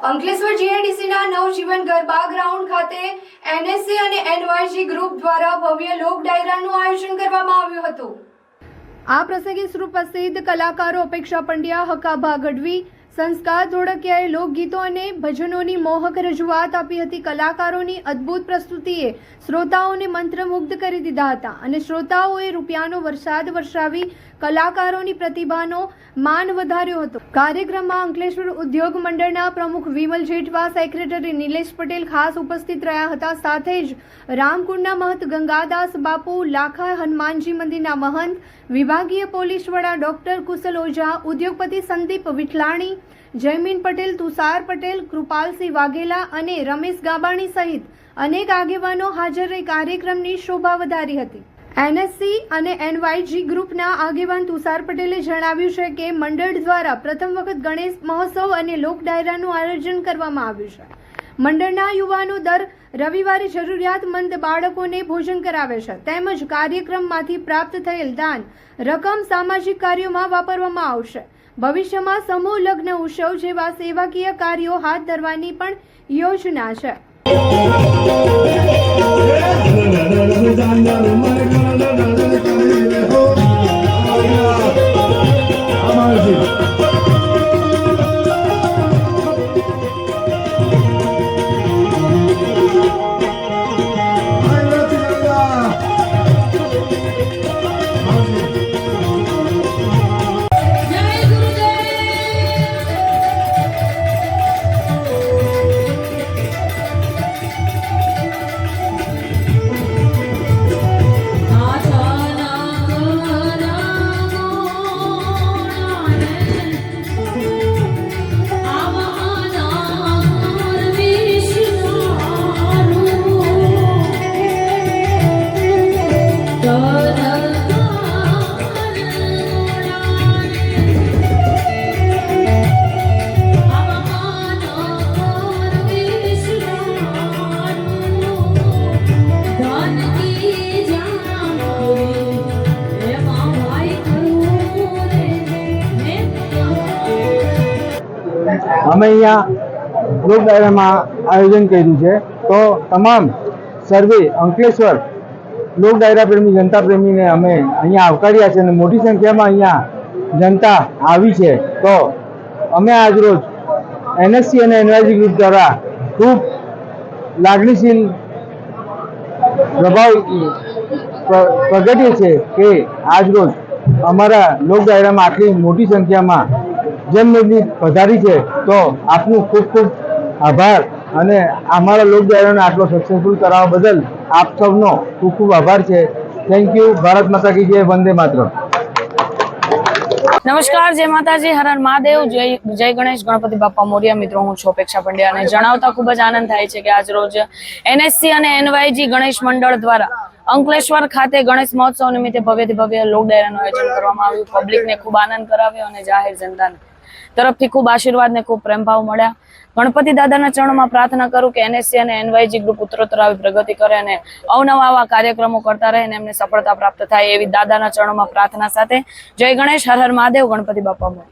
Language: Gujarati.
અંકલેશ્વર જીઆઈડીસીના નવજીવન ગરબા ગ્રાઉન્ડ ખાતે એનએસસી અને એનવાયજી ગ્રુપ દ્વારા ભવ્ય લોક ડાયરાનું આયોજન કરવામાં આવ્યું હતું. આ પ્રસંગે સુપ્રસિદ્ધ કલાકારો અપેક્ષા પંડ્યા હકાભા ગઢવી સંસ્કાર ધોળકિયાએ લોકગીતો અને ભજનોની મોહક રજૂઆત આપી હતી. કલાકારોની અદ્ભુત પ્રસ્તુતિએ શ્રોતાઓને મંત્રમુગ્ધ કરી દીધા હતા અને શ્રોતાઓએ રૂપિયાનો વરસાદ વરસાવી કલાકારોની પ્રતિભાનો માન વધાર્યો હતો. કાર્યક્રમમાં અંકલેશ્વર ઉદ્યોગ મંડળના પ્રમુખ વિમલ જેઠવા, સેક્રેટરી નિલેશ પટેલ ખાસ ઉપસ્થિત રહ્યા હતા. સાથે જ રામકુંડના મહંત ગંગાદાસ બાપુ, લાખા હનુમાનજી મંદિરના મહંત, વિભાગીય પોલીસ વડા ડોક્ટર કુશલ ઓઝા, ઉદ્યોગપતિ સંદીપ વિઠલાણી જયમીન પટેલ, તુષાર પટેલ, કૃપાલસિંહ વાઘેલા અને રમેશ ગાબાણી સહિત અનેક આગેવાનો હાજર રહી કાર્યક્રમની શોભા વધારી હતી. એનએસસી અને એનવાયજી ગ્રુપના આગેવાન તુષાર પટેલે જણાવ્યું છે કે મંડળ દ્વારા પ્રથમ વખત ગણેશ મહોત્સવ અને લોક ડાયરાનું આયોજન કરવામાં આવ્યું છે. મંડળના યુવાનો દર રવિવારે જરૂરિયાતમંદ બાળકોને ભોજન કરાવે છે તેમજ કાર્યક્રમમાંથી પ્રાપ્ત થયેલ દાન રકમ સામાજિક કાર્યોમાં વાપરવામાં આવશે ભવિષ્યમાં સમૂહ લગ્ન ઉત્સવ જેવા સેવાકીય કાર્યો હાથ ધરવાની પણ યોજના છે અમે અહીંયા ગ્રુપ ડાયરામાં આયોજન કર્યું છે. તો તમામ સર્વે, અંકલેશ્વર લોક ડાયરા પ્રેમી, જનતા પ્રેમીને અમે અહીંયા આવકાર્યા છે અને મોટી સંખ્યામાં અહીંયા જનતા આવી છે. તો અમે આજરોજ એનએસસી અને એનઆરજી ગ્રુપ દ્વારા ખૂબ લાગણીશીલ પ્રભાવ પ્રગટીએ છે કે આજરોજ અમારા લોક ડાયરામાં આટલી મોટી સંખ્યામાં જનમેદની પધારી છે, તો આપનું ખૂબ ખૂબ આભાર અને અમારા લોકડાયરોને આટલો સક્સેસફુલ કરાવવા બદલ આપ સૌનો ખૂબ ખૂબ આભાર છે. થેન્ક યુ ભારત માતા કી જય. વંદે માત્ર નમસ્કાર, જય માતાજી. હર હર મહાદેવ. જય જય ગણેશ ગણપતિ બાપા મોર્યા. મિત્રો, હું છું અપેક્ષા પંડ્યા અને જણાવતા ખૂબ જ આનંદ થાય છે કે આજ રોજ એનએસસી અને એનવાયજી ગણેશ મંડળ દ્વારા અંકલેશ્વર ખાતે ગણેશ મહોત્સવ નિમિત્તે ભવ્યથી ભવ્ય લોક આયોજન કરવામાં આવ્યું. પબ્લિકને ખૂબ આનંદ કરાવ્યો અને જાહેર જનતાને તરફથી ખૂબ આશીર્વાદ ને ખૂબ પ્રેમભાવ મળ્યા ગણપતિ દાદાના ચરણોમાં પ્રાર્થના કરું કે એનએસસી અને એનવાયજી ગ્રુપ ઉત્તરોત્તર આવી પ્રગતિ કરે અને અવનવા આવા કાર્યક્રમો કરતા રહે અને એમને સફળતા પ્રાપ્ત થાય એવી દાદાના ચરણોમાં પ્રાર્થના સાથે જય ગણેશ, હર હર મહાદેવ, ગણપતિ બાપા.